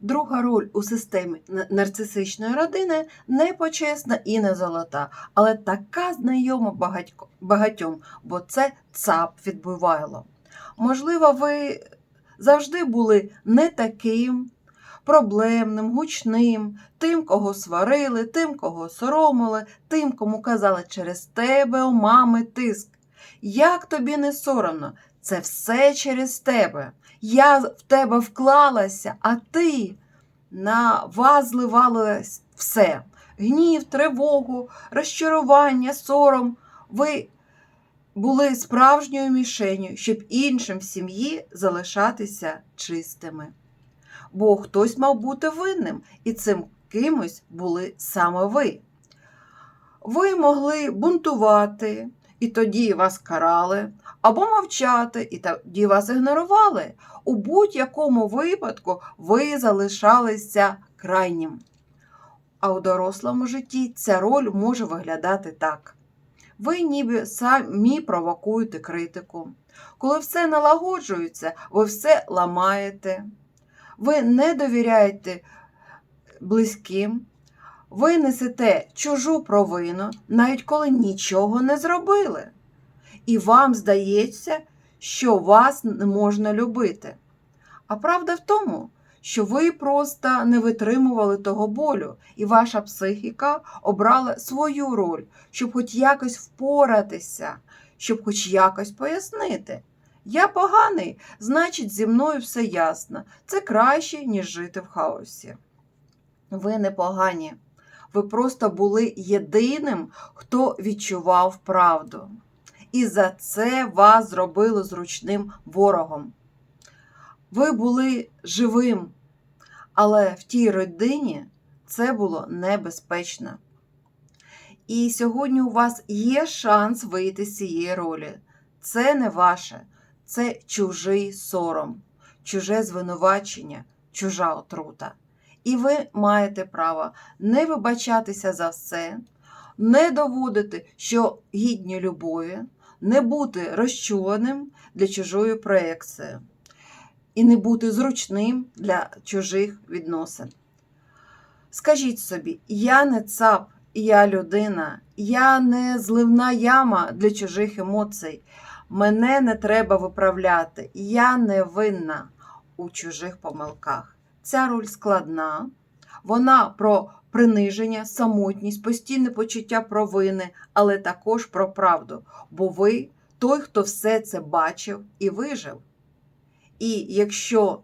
Друга роль у системі нарцисичної родини не почесна і не золота, але така знайома багатьом, бо це ЦАП відбувайло. Можливо, ви завжди були не таким проблемним, гучним, тим, кого сварили, тим, кого соромили, тим, кому казали через тебе у мами тиск. Як тобі не соромно? Це все через тебе. Я в тебе вклалася, а ти на вас зливалось все. Гнів, тривогу, розчарування, сором. Ви були справжньою мішенью, щоб іншим в сім'ї залишатися чистими. Бо хтось мав бути винним, і цим кимось були саме ви. Ви могли бунтувати, і тоді вас карали, або мовчати, і тоді вас ігнорували. У будь-якому випадку ви залишалися крайнім. А у дорослому житті ця роль може виглядати так. Ви ніби самі провокуєте критику. Коли все налагоджується, ви все ламаєте. Ви не довіряєте близьким, ви несете чужу провину, навіть коли нічого не зробили. І вам здається, що вас не можна любити. А правда в тому, що ви просто не витримували того болю, і ваша психіка обрала свою роль, щоб хоч якось впоратися, щоб хоч якось пояснити. Я поганий, значить, зі мною все ясно. Це краще, ніж жити в хаосі. Ви не погані. Ви просто були єдиним, хто відчував правду. І за це вас зробили зручним ворогом. Ви були живим, але в тій родині це було небезпечно. І сьогодні у вас є шанс вийти з цієї ролі. Це не ваше, це чужий сором, чуже звинувачення, чужа отрута. І ви маєте право не вибачатися за все, не доводити, що гідні любові, не бути розчуленим для чужої проекції і не бути зручним для чужих відносин. Скажіть собі, я не цап, я людина, я не зливна яма для чужих емоцій. Мене не треба виправляти, я не винна у чужих помилках. Ця роль складна, вона про приниження, самотність, постійне почуття провини, але також про правду, бо ви той, хто все це бачив і вижив. І якщо